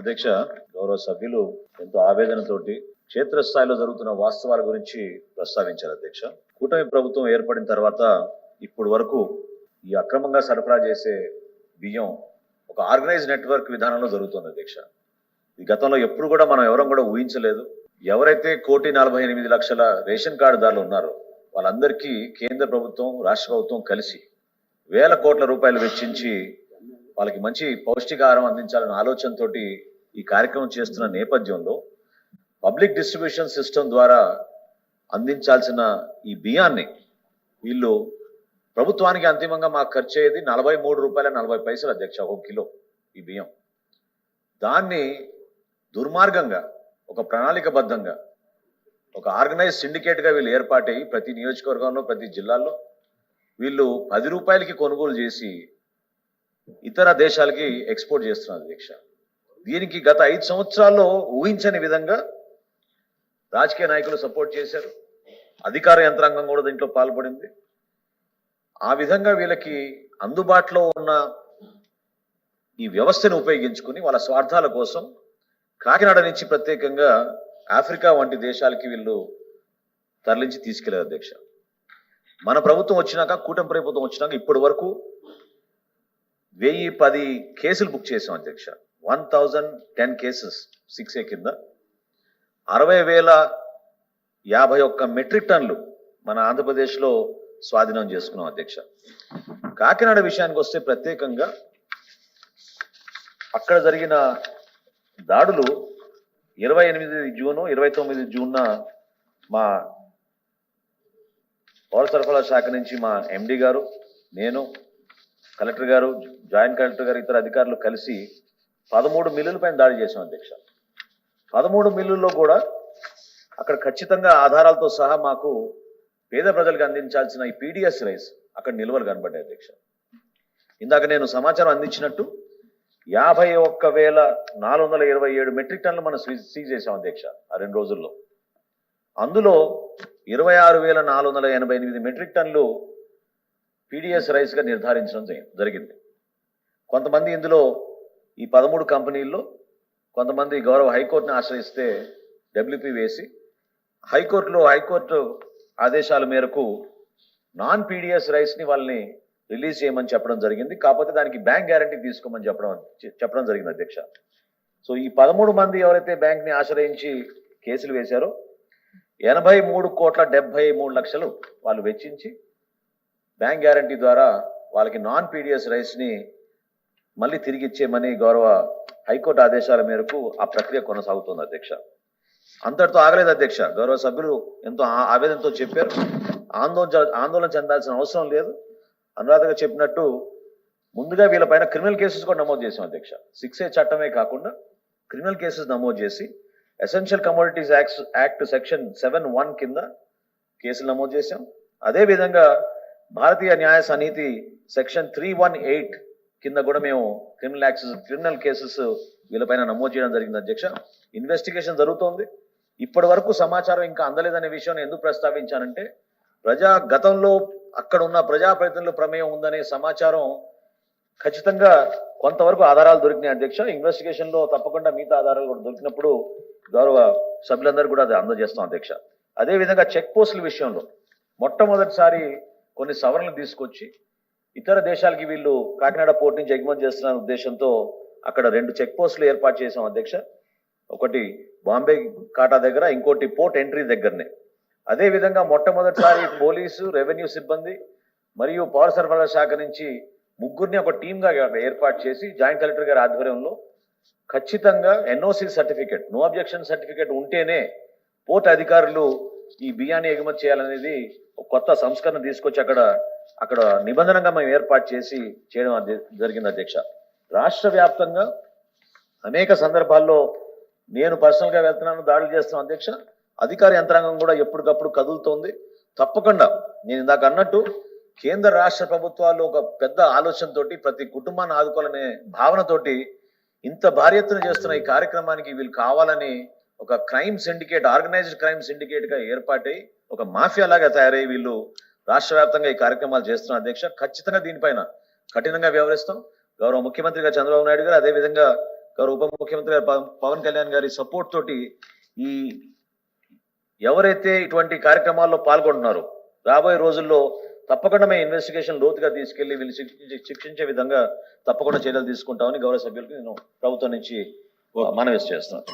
అధ్యక్ష గౌరవ సభ్యులు ఎంతో ఆవేదనతోటి క్షేత్రస్థాయిలో జరుగుతున్న వాస్తవాల గురించి ప్రస్తావించారు అధ్యక్ష. కూటమి ప్రభుత్వం ఏర్పడిన తర్వాత ఇప్పుడు వరకు ఈ అక్రమంగా సరఫరా చేసే బియ్యం ఒక ఆర్గనైజ్ నెట్వర్క్ విధానంలో జరుగుతుంది అధ్యక్ష. ఈ గతంలో ఎప్పుడు కూడా మనం ఎవరం కూడా ఊహించలేదు. ఎవరైతే కోటి నలభై ఎనిమిది లక్షల రేషన్ కార్డుదారులు ఉన్నారో వాళ్ళందరికీ కేంద్ర ప్రభుత్వం రాష్ట్ర ప్రభుత్వం కలిసి వేల కోట్ల రూపాయలు వెచ్చించి వాళ్ళకి మంచి పౌష్టికాహారం అందించాలనే ఆలోచనతోటి ఈ కార్యక్రమం చేస్తున్న నేపథ్యంలో పబ్లిక్ డిస్ట్రిబ్యూషన్ సిస్టమ్ ద్వారా అందించాల్సిన ఈ బియ్యాన్ని వీళ్ళు ప్రభుత్వానికి అంతిమంగా మాకు ఖర్చు అయ్యేది నలభై మూడు రూపాయల నలభై పైసలు అధ్యక్ష ఒక కిలో ఈ బియ్యం. దాన్ని దుర్మార్గంగా ఒక ప్రణాళికబద్ధంగా ఒక ఆర్గనైజ్ సిండికేట్గా వీళ్ళు ఏర్పాటై ప్రతి నియోజకవర్గంలో ప్రతి జిల్లాల్లో వీళ్ళు పది రూపాయలకి కొనుగోలు చేసి ఇతర దేశాలకి ఎక్స్పోర్ట్ చేస్తున్నారు అధ్యక్ష. దీనికి గత ఐదు సంవత్సరాల్లో ఊహించని విధంగా రాజకీయ నాయకులు సపోర్ట్ చేశారు. అధికార యంత్రాంగం కూడా దీంట్లో పాల్పడింది. ఆ విధంగా వీళ్ళకి అందుబాటులో ఉన్న ఈ వ్యవస్థను ఉపయోగించుకుని వాళ్ళ స్వార్థాల కోసం కాకినాడ నుంచి ప్రత్యేకంగా ఆఫ్రికా వంటి దేశాలకి వీళ్ళు తరలించి తీసుకెళ్ళారు అధ్యక్ష. మన ప్రభుత్వం వచ్చినాక కూటమి ప్రభుత్వం వచ్చినాక ఇప్పటి వరకు వెయ్యి పది కేసులు బుక్ చేసాం అధ్యక్ష. One thousand ten cases six A కింద. అరవై వేల యాభై ఒక్క మెట్రిక్ టన్లు మన ఆంధ్రప్రదేశ్లో స్వాధీనం చేసుకున్నాం అధ్యక్ష. కాకినాడ విషయానికి వస్తే ప్రత్యేకంగా అక్కడ జరిగిన దాడులు ఇరవై ఎనిమిది జూను ఇరవై తొమ్మిది జూన్న మా పౌర సరఫరా శాఖ నుంచి మా ఎండి గారు నేను కలెక్టర్ గారు జాయింట్ కలెక్టర్ గారు ఇతర అధికారులు కలిసి పదమూడు మిల్లుల పైన దాడి చేశాం అధ్యక్ష. పదమూడు మిల్లుల్లో కూడా అక్కడ ఖచ్చితంగా ఆధారాలతో సహా మాకు పేద ప్రజలకు అందించాల్సిన ఈ పీడిఎస్ రైస్ అక్కడ నిల్వలు కనబడ్డాయి అధ్యక్ష. ఇందాక నేను సమాచారం అందించినట్టు యాభై ఒక్క వేల నాలుగు వందల ఇరవై ఏడు మెట్రిక్ టన్నులు మనం సీ- సీజ్ చేశాం అధ్యక్ష ఆ రెండు రోజుల్లో. అందులో ఇరవై ఆరు వేల నాలుగు వందల ఎనభై ఎనిమిది మెట్రిక్ టన్నులు పీడిఎస్ రైస్గా నిర్ధారించడం జరిగింది. కొంతమంది ఇందులో ఈ పదమూడు కంపెనీల్లో కొంతమంది గౌరవ హైకోర్టుని ఆశ్రయిస్తే డబ్ల్యూపీ వేసి హైకోర్టులో హైకోర్టు ఆదేశాల మేరకు నాన్ పీడిఎస్ రైస్ని వాళ్ళని రిలీజ్ చేయమని చెప్పడం జరిగింది. కాకపోతే దానికి బ్యాంక్ గ్యారంటీ తీసుకోమని చెప్పడం చెప్పడం జరిగింది అధ్యక్ష. సో ఈ పదమూడు మంది ఎవరైతే బ్యాంక్ని ఆశ్రయించి కేసులు వేశారో ఎనభై మూడు కోట్ల డెబ్బై మూడు లక్షలు వాళ్ళు వెచ్చించి బ్యాంక్ గ్యారంటీ ద్వారా వాళ్ళకి నాన్ పీడిఎస్ రైస్ని మళ్ళీ తిరిగి ఇచ్చేయమని గౌరవ హైకోర్టు ఆదేశాల మేరకు ఆ ప్రక్రియ కొనసాగుతుంది అధ్యక్ష. అంతటితో ఆగలేదు అధ్యక్ష. గౌరవ సభ్యులు ఎంతో ఆ- ఆవేదనతో చెప్పారు. ఆందోళన ఆందోళన చెందాల్సిన అవసరం లేదు. అనురాధగా చెప్పినట్టు ముందుగా వీళ్ళపైన క్రిమినల్ కేసెస్ కూడా నమోదు చేసాం అధ్యక్ష. సిక్స్ ఏ చట్టమే కాకుండా క్రిమినల్ కేసెస్ నమోదు చేసి essential commodities act act section seven one కింద కేసులు నమోదు చేశాం. అదేవిధంగా భారతీయ న్యాయ సన్నిధి సెక్షన్ త్రీ వన్ ఎయిట్ కింద కూడా మేము క్రిమినల్ యాక్సెస్ క్రిమినల్ కేసెస్ వీళ్ళపైన నమోదు చేయడం జరిగింది అధ్యక్ష. ఇన్వెస్టిగేషన్ జరుగుతోంది. ఇప్పటి వరకు సమాచారం ఇంకా అందలేదనే విషయం ఎందుకు ప్రస్తావించానంటే ప్రజా గతంలో అక్కడ ఉన్న ప్రజాప్రతినిధుల ప్రమేయం ఉందనే సమాచారం ఖచ్చితంగా కొంతవరకు ఆధారాలు దొరికినాయి అధ్యక్ష. ఇన్వెస్టిగేషన్లో తప్పకుండా మిగతా ఆధారాలు కూడా దొరికినప్పుడు గౌరవ సభ్యులందరూ కూడా అది అందజేస్తాం అధ్యక్ష. అదే విధంగా చెక్ పోస్టుల విషయంలో మొట్టమొదటిసారి కొన్ని సవరణలు తీసుకొచ్చి ఇతర దేశాలకి వీళ్ళు కాకినాడ పోర్ట్ నుంచి ఎగుమతి చేస్తున్న ఉద్దేశంతో అక్కడ రెండు చెక్ పోస్టులు ఏర్పాటు చేసాం అధ్యక్ష. ఒకటి బాంబే కాటా దగ్గర ఇంకోటి పోర్ట్ ఎంట్రీ దగ్గరనే. అదే విధంగా మొట్టమొదటిసారి పోలీసు రెవెన్యూ సిబ్బంది మరియు పౌర సరఫరా శాఖ నుంచి ముగ్గురిని ఒక టీమ్గా ఏర్పాటు చేసి జాయింట్ కలెక్టర్ గారి ఆధ్వర్యంలో ఖచ్చితంగా NOC certificate no objection certificate ఉంటేనే పోర్ట్ అధికారులు ఈ బియ్యాన్ని ఎగుమతి చేయాలనేది కొత్త సంస్కరణ తీసుకొచ్చి అక్కడ అక్కడ నిబంధనగా మేము ఏర్పాటు చేసి చేయడం జరిగింది అధ్యక్ష. రాష్ట్ర వ్యాప్తంగా అనేక సందర్భాల్లో నేను పర్సనల్గా వెళ్తున్నాను దాడులు చేస్తున్నాను అధ్యక్ష. అధికార యంత్రాంగం కూడా ఎప్పటికప్పుడు కదులుతోంది. తప్పకుండా నేను ఇందాక అన్నట్టు కేంద్ర రాష్ట్ర ప్రభుత్వాలు ఒక పెద్ద ఆలోచనతోటి ప్రతి కుటుంబాన్ని ఆదుకోవాలనే భావనతోటి ఇంత భారీ ఎత్తున చేస్తున్న ఈ కార్యక్రమానికి వీళ్ళు కావాలని ఒక క్రైమ్ సిండికేట్ ఆర్గనైజ్డ్ క్రైమ్ సిండికేట్గా ఏర్పాటై ఒక మాఫియా లాగా తయారయ్యి వీళ్ళు రాష్ట్ర వ్యాప్తంగా ఈ కార్యక్రమాలు చేస్తున్న అధ్యక్ష ఖచ్చితంగా దీనిపైన కఠినంగా వ్యవహరిస్తాం. గౌరవ ముఖ్యమంత్రిగా చంద్రబాబు నాయుడు గారు అదేవిధంగా గౌరవ ఉప ముఖ్యమంత్రి గారు పవన్- కళ్యాణ్ గారి సపోర్ట్ తోటి ఈ ఎవరైతే ఇటువంటి కార్యక్రమాల్లో పాల్గొంటున్నారో రాబోయే రోజుల్లో తప్పకుండా మేము ఇన్వెస్టిగేషన్ లోతుగా తీసుకెళ్ళి వీళ్ళు శిక్షించే- శిక్షించే విధంగా తప్పకుండా చర్యలు తీసుకుంటామని గౌరవ సభ్యులకు నేను ప్రభుత్వం నుంచి మనవి చేస్తున్నాను.